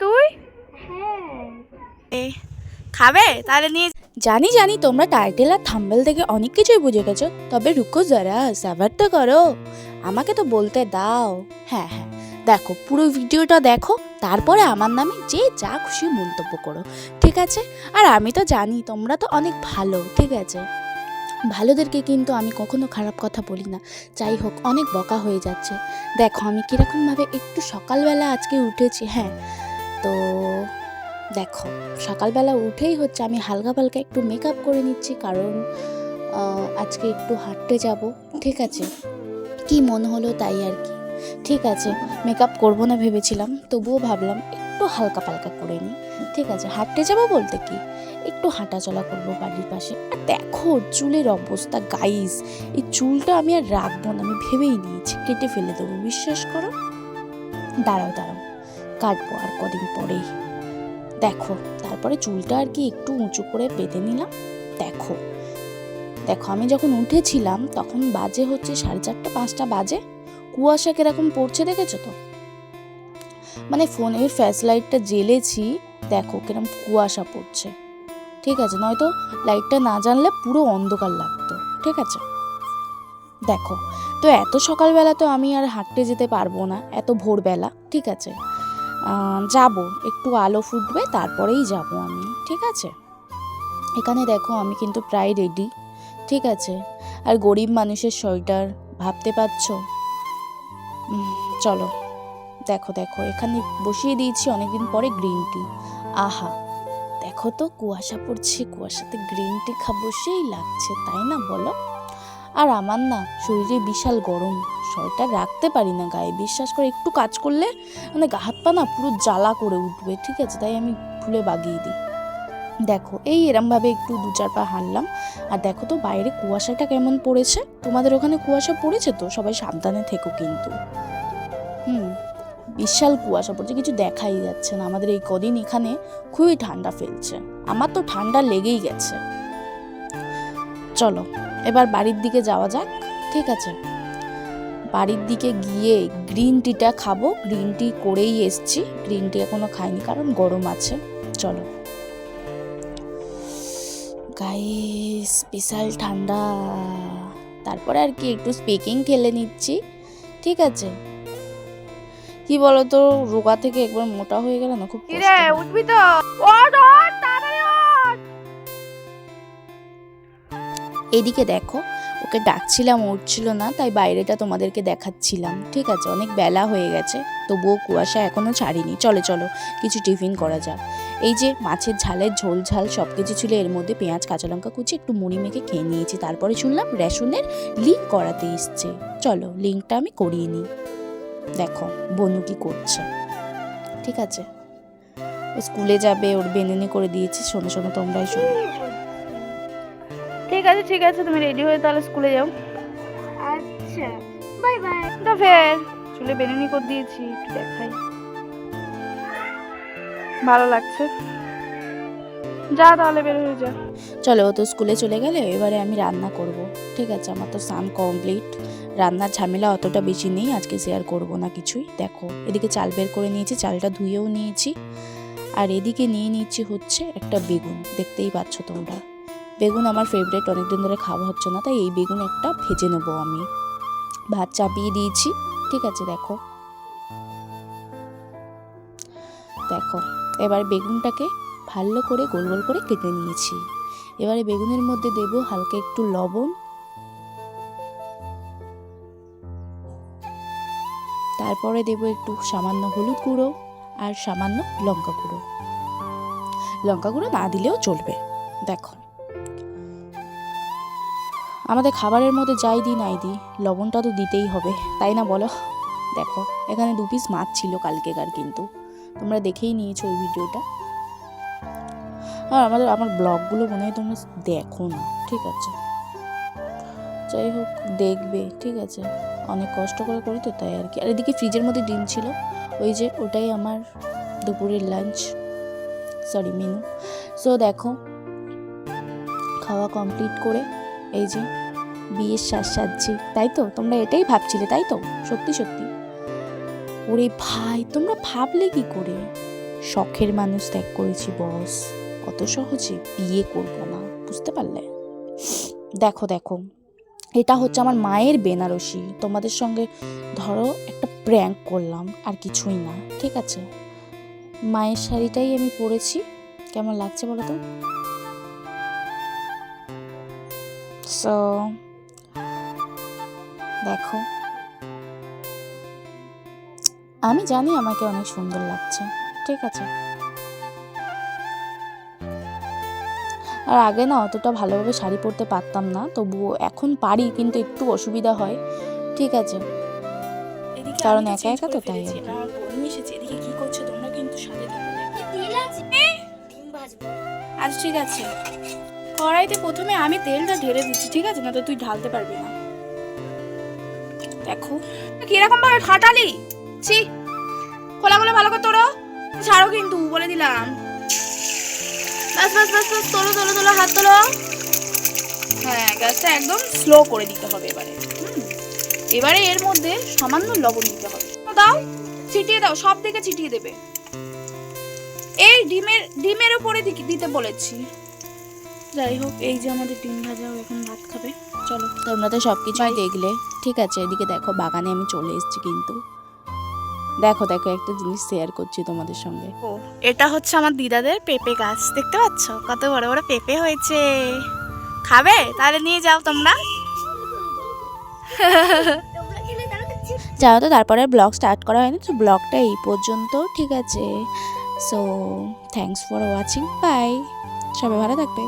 তুই? খাবে? তাহলে নিয়ে জানি জানি তোমরা টাইটেল আর থাম্বেল থেকে অনেক কিছুই বুঝে গেছো তবে রুকো যারা সাবার তো করো। আমাকে তো বলতে দাও। হ্যাঁ হ্যাঁ দেখো পুরো ভিডিওটা দেখো তারপরে আমার নামে যে যা খুশি মন্তব্য করো ঠিক আছে? আর আমি তো জানি তোমরা তো অনেক ভালো ঠিক আছে? ভালোদেরকে কিন্তু আমি কখনো খারাপ কথা বলি না। যাই হোক, অনেক বকা হয়ে যাচ্ছে। দেখো, আমি কীরকমভাবে একটু সকালবেলা আজকে উঠেছি হ্যাঁ? তো দেখো, সকালবেলা উঠেই হচ্ছে আমি হালকা পালকা একটু মেকআপ করে নিচ্ছি, কারণ আজকে একটু হাঁটতে যাব, ঠিক আছে? কি মনে হলো তাই আর কি। ঠিক আছে মেকআপ করব না ভেবেছিলাম, তবুও ভাবলাম একটু হালকা পালকা করে নিই। ঠিক আছে, হাঁটতে যাব বলতে কি? একটু হাঁটা চলা করব বাড়ির পাশে। আর দেখো, চুলের অবস্থা গাইস এই চুলটা আমি আর রাখব না, আমি ভেবেই নিয়েছি। কেটে ফেলে দেবো, বিশ্বাস করো? দাঁড়াও দাঁড়াও, কাটবো আর কদিন পরেই। দেখো, তারপরে চুলটা আর কি একটু উঁচু করে বেঁধে নিলাম। দেখো দেখো, আমি যখন উঠেছিলাম, তখন বাজে হচ্ছে সাড়ে চারটা, পাঁচটা বাজে। কুয়াশা কীরকম পড়ছে, দেখেছ তো? মানে ফোনের ফ্ল্যাশ লাইটটা জ্বেলেছি, দেখো কিরম কুয়াশা পড়ছে। ঠিক আছে? নয়তো লাইটটা না জানলে পুরো অন্ধকার লাগতো। ঠিক আছে? দেখো, তো এত সকালবেলা তো আমি আর হাঁটতে যেতে পারব না, এত ভোরবেলা। ঠিক আছে? যাব, একটু আলো ফুটবে, তারপরেই যাব আমি। ঠিক আছে? এখানে দেখো আমি কিন্তু প্রায় রেডি ঠিক আছে? আর গরিব মানুষের সোয়েটার ভাবতে পারছ? চলো। দেখো দেখো, এখানে বসিয়ে দিয়েছি অনেকদিন পরে গ্রিন টি আহা, দেখো তো, কুয়াশা পড়ছে, কুয়াশাতে গ্রিন টি খাব, সেই লাগছে, তাই না বলো? আর আমার না শরীরে বিশাল গরম সোয়েটার রাখতে পারি না গায়ে, বিশ্বাস করে একটু কাজ করলে মানে গা হাত পা না পুরো জ্বালা করে উঠবে, ঠিক আছে? তাই আমি ফুলে বাগিয়ে দিই। দেখো, এই এরমভাবে একটু দু চার পা হাঁটলাম, আর দেখো তো বাইরে কুয়াশাটা কেমন পড়েছে। তোমাদের ওখানে কুয়াশা পড়েছে তো? সবাই সাবধানে থেকো কিন্তু। বিশাল কুয়াশা পড়ছে, কিছু দেখাই যাচ্ছে না। আমাদের এই কদিন এখানে খুবই ঠান্ডা ফেলছে। আমার তো ঠান্ডা লেগেই গেছে। চলো, এবার বাড়ির দিকে যাওয়া যাক, ঠিক আছে? বাড়ির দিকে গিয়ে গ্রিন টিটা খাব। গ্রিন টি করেই এসছি। গ্রিন টি এখনও খাইনি, কারণ গরম আছে। চলো। গাইস বিশাল ঠান্ডা। তারপরে আর কি একটু স্পিকিং ঠেলে নিচ্ছি, ঠিক আছে? কি বলতো রোগা থেকে একবার মোটা হয়ে গেলে না খুব উঠবি তো? এদিকে দেখো ওকে ডাকছিলাম উঠছিল না তাই বাইরেটা তোমাদেরকে দেখাচ্ছিলাম ঠিক আছে? অনেক বেলা হয়ে গেছে তবুও কুয়াশা এখনও ছাড়িনি। চলো চলো কিছু টিফিন করা যাক। এই যে মাছের ঝালের ঝোল ঝাল সব কিছু ছিল এর মধ্যে পেঁয়াজ কাঁচা লঙ্কা কুচি একটু মুড়ি মেখে খেয়ে নিয়েছি। তারপরে শুনলাম রেশনের লিঙ্ক করাতে এসছে। চলো লিঙ্কটা আমি করিয়ে নিই। দেখো বনু কি করছে। ঠিক আছে? ও স্কুলে যাবে ওর বেনেনি করে দিয়েছি শোনো শোনো তোমরাই শোনো। ঠিক আছে ঠিক আছে তুমি রেডি হয়ে তাহলে স্কুলে যাও। আচ্ছা বাই বাই তো ফের চুলে বেনুনি করে দিয়েছি একটু দেখাই। ভালো লাগছে। যা তাহলে বের হয়ে যা। চলো ও তো স্কুলে চলে গেলে এবারে আমি রান্না করব। ঠিক আছে আমার তো সান কমপ্লিট রান্নার ঝামেলা অতটা বেশি নেই, আজকে শেয়ার করব না কিছুই। দেখো, এদিকে চাল বের করে নিয়েছি, চালটা ধুয়েও নিয়েছি। আর এদিকে নিয়ে নিচ্ছি হচ্ছে একটা বেগুন, দেখতেই পাচ্ছ তোমরা। বেগুন আমার ফেভারিট অনেকদিন ধরে খাওয়া হচ্ছে না, তাই এই বেগুন একটা ভেজে নেব আমি। ভাত চাপিয়ে দিয়েছি, ঠিক আছে, দেখো। দেখো, এবার বেগুনটাকে ভালো করে গোল গোল করে কেটে নিয়েছি। এবারে বেগুনের মধ্যে দেব হালকা একটু লবণ তারপরে দেব একটু সামান্য হলুদ গুঁড়ো আর সামান্য লঙ্কা গুঁড়ো। লঙ্কা গুঁড়ো না দিলেও চলবে, দেখো। আমাদের খাবারের মধ্যে যাই দিই নাই দিই, লবণটা তো দিতেই হবে, তাই না বলো? দেখো, এখানে দু পিস মাছ ছিল কালকেকার কিন্তু, তোমরা দেখেই নিয়েছো ওই ভিডিওটা। আর আমাদের, আমার ব্লগগুলো মনে হয় তোমরা দেখো না, ঠিক আছে? যাই হোক, দেখবে, ঠিক আছে? অনেক কষ্ট করে করি তো তাই আর কি। আর এদিকে ফ্রিজের মধ্যে ডিম ছিল। ওই যে ওটাই আমার দুপুরের লাঞ্চ সরি মেনু সো দেখো, খাওয়া কমপ্লিট করে এই যে বিয়ের শ্বাস সাজছি, তাই তো? তোমরা এটাই ভাবছিলে, তাই তো? সত্যি সত্যি। ওরে ভাই, তোমরা ভাবলে কি করে? শখের মানুষ ত্যাগ করেছি বস অত সহজে বিয়ে করব না, বুঝতে পারলে? দেখো দেখো। এটা হচ্ছে আমার মায়ের বেনারসি। তোমাদের সঙ্গে ধরো একটা প্র্যাঙ্ক করলাম আর কিছুই না ঠিক আছে? মায়ের শাড়িটাই আমি পরেছি। কেমন লাগছে বলো তো? সো দেখো। আমি জানি আমাকে অনেক সুন্দর লাগছে ঠিক আছে? আর আগে না অতটা ভালোভাবে শাড়ি পরতে পারতাম না তবুও এখন পারি কিন্তু একটু অসুবিধা হয়। ঠিক আছে। কারণ একা একা তো তাই। এসেছে। এদিকে কি করছ? তোমরা কিন্তু সাথে আচ্ছা ঠিক আছে। কড়াইতে প্রথমে আমি তেলটা ঢেলে দিচ্ছি ঠিক আছে? না তো তুই ঢালতে পারবি না। দেখো। কীরকম ভাবে ফাটালি? ছি! খোলা খোলা ভালো করে তোলো ছাড়ো কিন্তু বলে দিলাম। বাস বাস বাস বাস তোলো তোলো তোলো হাত তোলো। হ্যাঁ গ্যাসটা একদম স্লো করে দিতে হবে এবারে। এবারে এর মধ্যে সামান্য লবণ দিতে হবে। দাও ছিটিয়ে দাও সব দিকে ছিটিয়ে দেবে। এই ডিমের ডিমের উপরে দিতে বলেছি। যাই হোক এই যে আমাদের ডিম ভাজা এখন ভাত খাবে। চলো। তোমরা তো সব কিছুই দেখলে। ঠিক আছে এদিকে দেখো বাগানে আমি চলে এসেছি কিন্তু। দেখো দেখো একটা জিনিস শেয়ার করছি তোমাদের সঙ্গে। ও এটা হচ্ছে আমার দিদাদের পেঁপে গাছ দেখতে পাচ্ছ? কত বড় বড় পেঁপে হয়েছে। খাবে? তাহলে নিয়ে যাও তোমরা। জানো তো তারপরে ব্লগ স্টার্ট করা হয়নি তো ব্লগটা এই পর্যন্ত ঠিক আছে। So thanks for watching bye সবাই ভালো থাকবে।